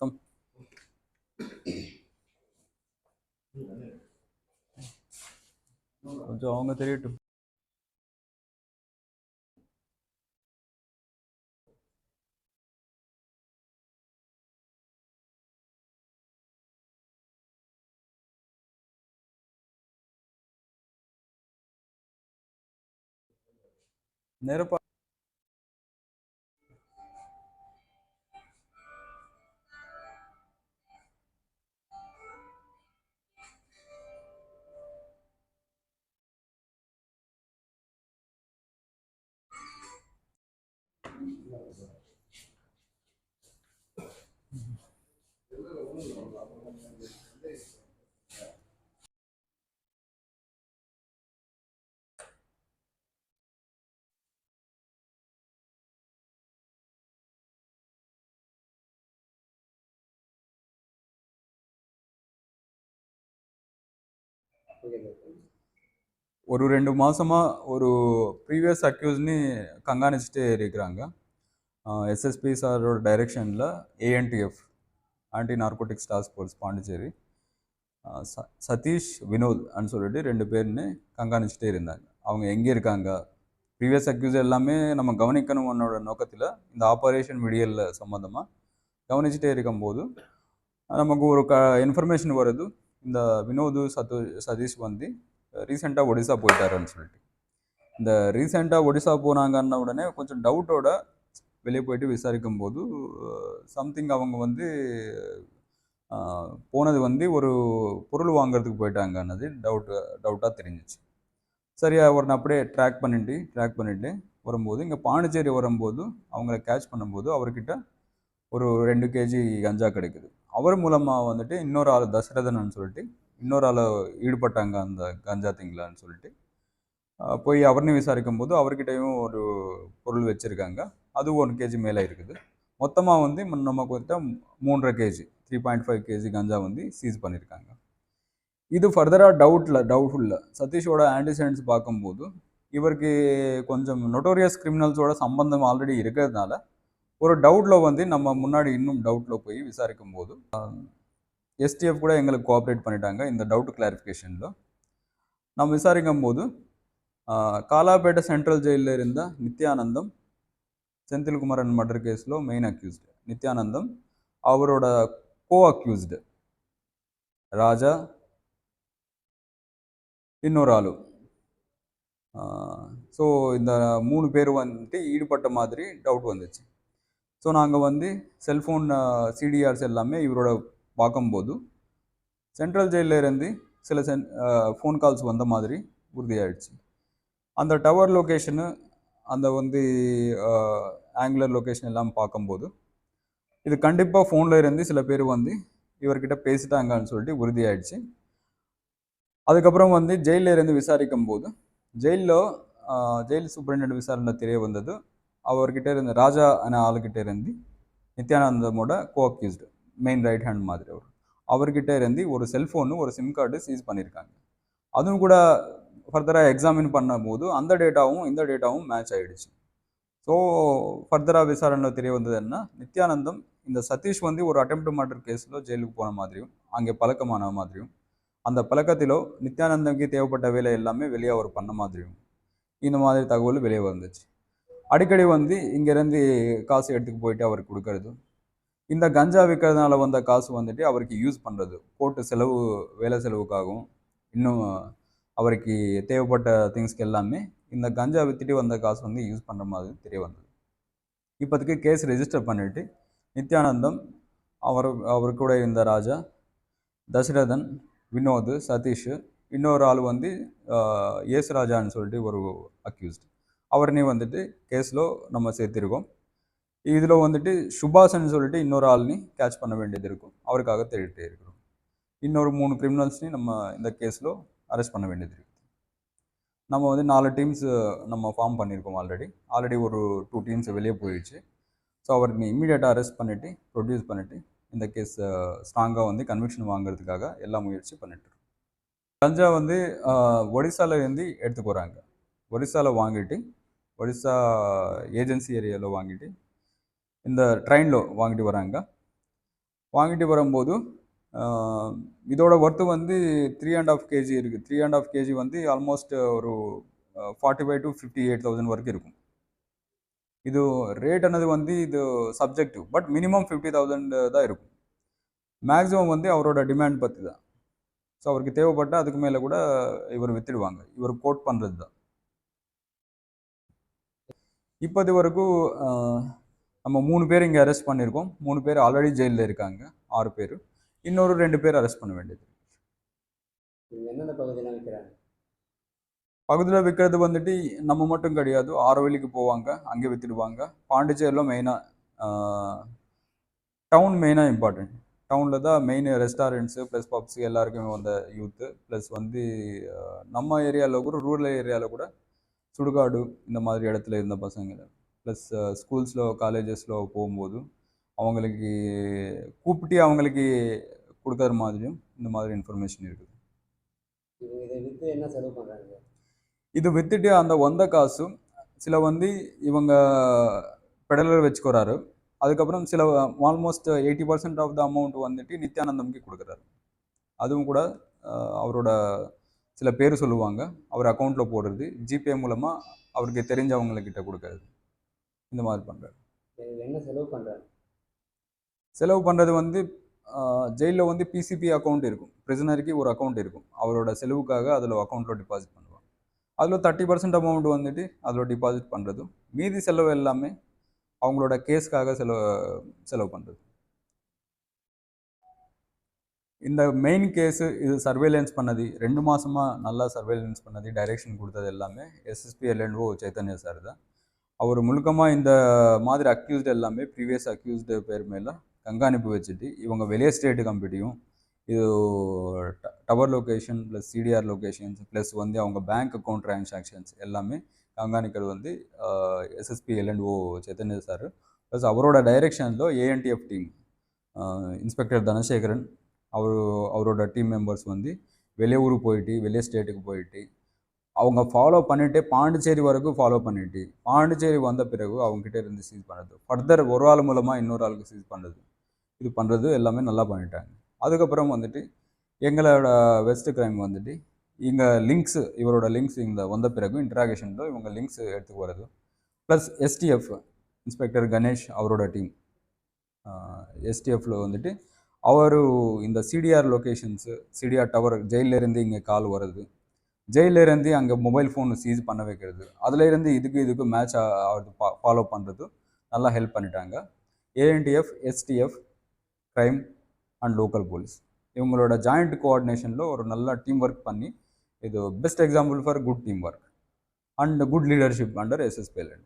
Come கொஞ்சம் அவங்க தெரியட்டும் நேரப்பா ஒரு ரெண்டு மாசமா ஒரு ப்ரீவியஸ் அக்யூஸ்னு கண்காணிச்சுட்டே இருக்கிறாங்க. எஸ்எஸ்பி சாரோட டைரெக்ஷனில் ANTF anti narcotics task force Pondicherry. ச- சதீஷ் வினோத் அப்படின்னு சொல்லிட்டு ரெண்டு பேர்னு கண்காணிச்சுட்டே இருந்தாங்க. அவங்க எங்கே இருக்காங்க? ப்ரீவியஸ் அக்யூஸ் எல்லாமே நம்ம கவனிக்கணும்னோட நோக்கத்தில் இந்த ஆபரேஷன் விடியலில் சம்மந்தமாக கவனிச்சுட்டே இருக்கும்போது நமக்கு ஒரு க இன்ஃபர்மேஷன் வருது. இந்த வினோது சத்து சதீஷ் வந்து ரீசெண்டாக ஒடிசா போயிட்டாருன்னு சொல்லிட்டு. இந்த ரீசெண்டாக ஒடிசா போனாங்கன்ன உடனே கொஞ்சம் டவுட்டோட வெளியே போயிட்டு விசாரிக்கும் போது சம்திங் அவங்க வந்து போனது வந்து ஒரு பொருள் வாங்குறதுக்கு போயிட்டாங்கன்னது டவுட் டவுட்டாக தெரிஞ்சிச்சு. சரியா அவரை அப்படியே ட்ராக் பண்ணிட்டு ட்ராக் பண்ணிவிட்டு வரும்போது இங்கே பாண்டிச்சேரி வரும்போது அவங்கள கேட்ச் பண்ணும்போது அவர்கிட்ட ஒரு ரெண்டு கேஜி கஞ்சா கிடைக்குது. அவர் மூலமாக வந்துட்டு இன்னொரு ஆள் தசரதன் சொல்லிட்டு இன்னொரு ஆள் ஈடுபட்டாங்க அந்த கஞ்சா திங்களான்னு சொல்லிட்டு போய் அவர்னு விசாரிக்கும் போது அவர்கிட்டயும் ஒரு பொருள் வச்சுருக்காங்க. அது ஒன் கேஜி மேலே இருக்குது. மொத்தமாக வந்து நம்ம நமக்கு வந்து மூன்றரை KG three point five KG கஞ்சா வந்து சீஸ் பண்ணியிருக்காங்க இது ஃபர்தராக டவுட்டில் டவுட்ஃபுல்ல சதீஷோட ஆன்டிசென்ட்ஸ் பார்க்கும்போது இவருக்கு கொஞ்சம் நொட்டோரியஸ் கிரிமினல்ஸோட சம்பந்தம் ஆல்ரெடி இருக்கிறதுனால ஒரு டவுட்டில் வந்து நம்ம முன்னாடி இன்னும் டவுட்டில் போய் விசாரிக்கும் போது எஸ்டிஎஃப் கூட எங்களுக்கு கோஆப்ரேட் பண்ணிட்டாங்க இந்த டவுட் கிளாரிஃபிகேஷனில் நம்ம விசாரிக்கும் போது காலாபேட்டை காலாப்பேட்டை சென்ட்ரல் ஜெயிலில் இருந்த நித்யானந்தம் செந்தில்குமரன் மர்டர் கேஸில் மெயின் அக்யூஸ்டு நித்யானந்தம் அவரோட கோ அக்யூஸ்டு ராஜா இன்னொரு ஆளு. ஸோ இந்த மூணு பேர் வந்துட்டு ஈடுபட்ட மாதிரி டவுட் வந்துச்சு. ஸோ நாங்கள் வந்து செல்ஃபோன் சிடிஆர்ஸ் எல்லாமே இவரோட பார்க்கும்போது சென்ட்ரல் ஜெயிலில் இருந்து சில சென் ஃபோன் கால்ஸ் வந்த மாதிரி உறுதியாயிடுச்சு. அந்த டவர் லொக்கேஷனு அந்த வந்து ஆங்குலர் லொக்கேஷன் எல்லாம் பார்க்கும்போது இது கண்டிப்பாக ஃபோனில் இருந்து சில பேர் வந்து இவர்கிட்ட பேசிட்டாங்கன்னு சொல்லிட்டு உறுதியாயிடுச்சு. அதுக்கப்புறம் வந்து ஜெயிலில் இருந்து விசாரிக்கும் போது ஜெயிலில் ஜெயில் சூப்பரிண்டென்ட் விசாரணை தெரிய வந்தது. அவர்கிட்ட இருந்த ராஜா அன ஆளுகிட்ட இருந்து நித்யானந்தமோட co accused main right hand மாதிரி அவர். அவர்கிட்ட இருந்து ஒரு செல்ஃபோனு ஒரு சிம் கார்டு சீஸ் பண்ணியிருக்காங்க அதுவும் கூட ஃபர்தராக எக்ஸாமின் பண்ணும்போது அந்த டேட்டாவும் இந்த டேட்டாவும் மேட்ச் ஆகிடுச்சு ஸோ ஃபர்தராக விசாரணையில் தெரிய வந்தது என்ன? நித்யானந்தம் இந்த சதீஷ் வந்து ஒரு அட்டெம்ட் மர்டர் கேஸில் ஜெயிலுக்கு போன மாதிரியும் அங்கே பழக்கமான மாதிரியும் அந்த பழக்கத்திலோ நித்யானந்தம்க்கு தேவைப்பட்ட வேலை எல்லாமே வெளியே அவர் பண்ண மாதிரியும் இந்த மாதிரி தகவல் வெளியே வந்துச்சு. அடிக்கடி வந்து இங்கேருந்து காசு எடுத்துக்கு போயிட்டு அவருக்கு கொடுக்கறது. இந்த கஞ்சா விற்கிறதுனால வந்த காசு வந்துட்டு அவருக்கு யூஸ் பண்ணுறது கோர்ட்டு செலவு வேலை செலவுக்காகவும் இன்னும் அவருக்கு தேவைப்பட்ட திங்ஸ்க்கு எல்லாமே இந்த கஞ்சா வித்துட்டு வந்த காசு வந்து யூஸ் பண்ணுற மாதிரி தெரிய வந்தது. இப்போதைக்கு கேஸ் ரெஜிஸ்டர் பண்ணிவிட்டு நித்யானந்தம் அவர் அவர் கூட இருந்த ராஜா தசரதன் வினோத் சதீஷ் இன்னொரு ஆள் வந்து ஏசுராஜான்னு சொல்லிட்டு ஒரு அக்யூஸ்ட் அவர்னே வந்துட்டு கேஸில் நம்ம சேர்த்திருக்கோம். இதில் வந்துட்டு சுபாஷன் சொல்லிட்டு இன்னொரு ஆள்னி கேட்ச் பண்ண வேண்டியது இருக்கும். அவருக்காக தேடிட்டே இருக்கிறோம். இன்னொரு மூணு கிரிமினல்ஸ்னையும் நம்ம இந்த கேஸில் அரெஸ்ட் பண்ண வேண்டியது இருக்குது நம்ம வந்து நாலு டீம்ஸ் நம்ம ஃபார்ம் பண்ணியிருக்கோம் ஆல்ரெடி ஆல்ரெடி ஒரு டூ டீம்ஸ் வெளியே போயிடுச்சு. ஸோ அவருக்கு இமீடியட்டாக அரெஸ்ட் பண்ணிவிட்டு ப்ரொடியூஸ் பண்ணிவிட்டு இந்த கேஸ் ஸ்ட்ராங்காக வந்து கன்விக்ஷன் வாங்குறதுக்காக எல்லா முயற்சி பண்ணிட்டு கஞ்சா வந்து ஒடிசாலேருந்து எடுத்து போகிறாங்க எடுத்துக்கு வராங்க ஒடிசாவில் வாங்கிட்டு ஒடிசா ஏஜென்சி ஏரியாவில் வாங்கிட்டு இந்த ட்ரெயினில் வாங்கிட்டு வராங்க. வாங்கிட்டு வரும்போது இதோட ஒர்த்து வந்து த்ரீ அண்ட் ஆஃப் கேஜி இருக்குது த்ரீ அண்ட் ஆஃப் கேஜி வந்து ஆல்மோஸ்ட் ஒரு forty five to fifty eight thousand வரைக்கும் இருக்கும். இது ரேட் அன்னது வந்து இது subjective but minimum fifty thousand தான் இருக்கும். மேக்ஸிமம் வந்து அவரோட டிமாண்ட் பற்றி தான். ஸோ அவருக்கு தேவைப்பட்டால் அதுக்கு மேலே கூட இவர் விற்றுடுவாங்க இவர் கோட் பண்ணுறது தான். இப்போது வரைக்கும் நம்ம மூணு பேர் இங்கே அரெஸ்ட் பண்ணியிருக்கோம். மூணு பேர் ஆல்ரெடி ஜெயிலில் இருக்காங்க. ஆறு பேர். இன்னொரு ரெண்டு பேர் அரெஸ்ட் பண்ண வேண்டியது. எந்தெந்த பகுதியெல்லாம் விற்கிறாங்க? பகுதியில் விற்கிறது வந்துட்டு நம்ம மட்டும் கிடையாது. ஆரோவிலிக்கு போவாங்க அங்கே விற்றுடுவாங்க பாண்டிச்சேரியில் மெயினாக டவுன் மெயினாக இம்பார்ட்டன்ட் டவுனில் தான் மெயின் ரெஸ்டாரண்ட்ஸு ப்ளஸ் பப்ஸ் எல்லாருக்குமே வந்த யூத்து ப்ளஸ் வந்து நம்ம ஏரியாவில் கூட ரூரல் ஏரியாவில் கூட சுடுகாடு இந்த மாதிரி இடத்துல இருந்த பசங்க. ப்ளஸ் ஸ்கூல்ஸில் காலேஜஸில் போகும்போது அவங்களுக்கு கூப்பிட்டு அவங்களுக்கு கொடுக்குற மாதிரியும் இந்த மாதிரி இன்ஃபர்மேஷன் இருக்குது. இதை விற்று என்ன செலவு பண்ணுறாங்க இது வித்துட்டு அந்த வந்த காசு சில வந்து இவங்க பெடலர் வச்சுக்கிறாரு. அதுக்கப்புறம் சில almost eighty percent of the amount வந்துட்டு நித்யானந்தம்க்கு கொடுக்குறாரு. அதுவும் கூட அவரோட சில பேர் சொல்லுவாங்க அவர் அக்கௌண்ட்டில் போடுறது ஜிபே மூலமாக அவருக்கு தெரிஞ்சவங்கக்கிட்ட கொடுக்கறது. இந்த மாதிரி பண்ணுறாரு என்ன செலவு பண்ணுறாங்க செலவு பண்ணுறது வந்து ஜெயிலில் வந்து பிசிபி அக்கௌண்ட் இருக்கும். பிரிசனருக்கு ஒரு அக்கௌண்ட் இருக்கும். அவரோட செலவுக்காக அதில் அக்கௌண்ட்டில் டிபாசிட் பண்ணுவாங்க. அதில் தேர்ட்டி பர்சன்ட் அமௌண்ட் வந்துட்டு அதில் டிபாசிட் பண்ணுறதும் மீதி செலவு எல்லாமே அவங்களோட கேஸ்க்காக செலவு செலவு பண்ணுறது இந்த மெயின் கேஸு இது சர்வேலன்ஸ் பண்ணது ரெண்டு மாதமாக நல்லா சர்வேலன்ஸ் பண்ணது டைரெக்ஷன் கொடுத்தது எல்லாமே எஸ்எஸ்பி எல்என்ஓ சைத்தன்யா சார் தான். அவர் முழுக்கமாக இந்த மாதிரி அக்யூஸ்டு எல்லாமே ப்ரீவியஸ் அக்யூஸ்டு பேர் மேலே கண்காணிப்பு வச்சுட்டு இவங்க வெளியே ஸ்டேட்டு கம்பெனியும் இது tower location plus CDR locations plus வந்து அவங்க பேங்க் அக்கௌண்ட் ட்ரான்சாக்ஷன்ஸ் எல்லாமே கண்காணிக்கிறது வந்து SSP LNO Chaitanya sir plus அவரோட டைரெக்ஷனில் ஏஎன்டிஎஃப் டீம் இன்ஸ்பெக்டர் தனசேகரன் அவர் அவரோட டீம் மெம்பர்ஸ் வந்து வெளியூர் போயிட்டு வெளியே ஸ்டேட்டுக்கு போயிட்டு அவங்க ஃபாலோ பண்ணிவிட்டு பாண்டிச்சேரி வரைக்கும் ஃபாலோ பண்ணிவிட்டு பாண்டிச்சேரி வந்த பிறகு அவங்ககிட்ட இருந்து சீஸ் பண்ணுறது ஃபர்தர் ஒரு ஆள் மூலமாக இன்னொரு ஆளுக்கு சீஸ் பண்ணுறது இது பண்ணுறது எல்லாமே நல்லா பண்ணிட்டாங்க. அதுக்கப்புறம் வந்துட்டு எங்களோட வெஸ்ட் கிரைம் வந்துட்டு இங்கே லிங்க்ஸு இவரோட லிங்க்ஸ் இந்த வந்த பிறகு இன்ட்ராகேஷனில் இவங்க லிங்க்ஸ் எடுத்து வர்றது. ப்ளஸ் எஸ்டிஎஃப் இன்ஸ்பெக்டர் கணேஷ் அவரோட டீம் எஸ்டிஎஃப்பில் வந்துட்டு அவர் இந்த சிடிஆர் லொக்கேஷன்ஸு சிடிஆர் டவர் ஜெயிலேருந்து இங்கே கால் வர்றது. ஜெயிலேருந்து அங்கே மொபைல் ஃபோன் சீஸ் பண்ண வைக்கிறது. அதுலேருந்து இதுக்கு இதுக்கு மேட்ச் ஆகுது ஃபாலோ பண்ணுறது நல்லா ஹெல்ப் பண்ணிட்டாங்க. ANTF STF crime and local police இவங்களோட ஜாயிண்ட் கோஆர்டினேஷனில் ஒரு நல்ல டீம் ஒர்க் பண்ணி இது best example for good team work and good leadership under எஸ்எஸ்பிஎல்என்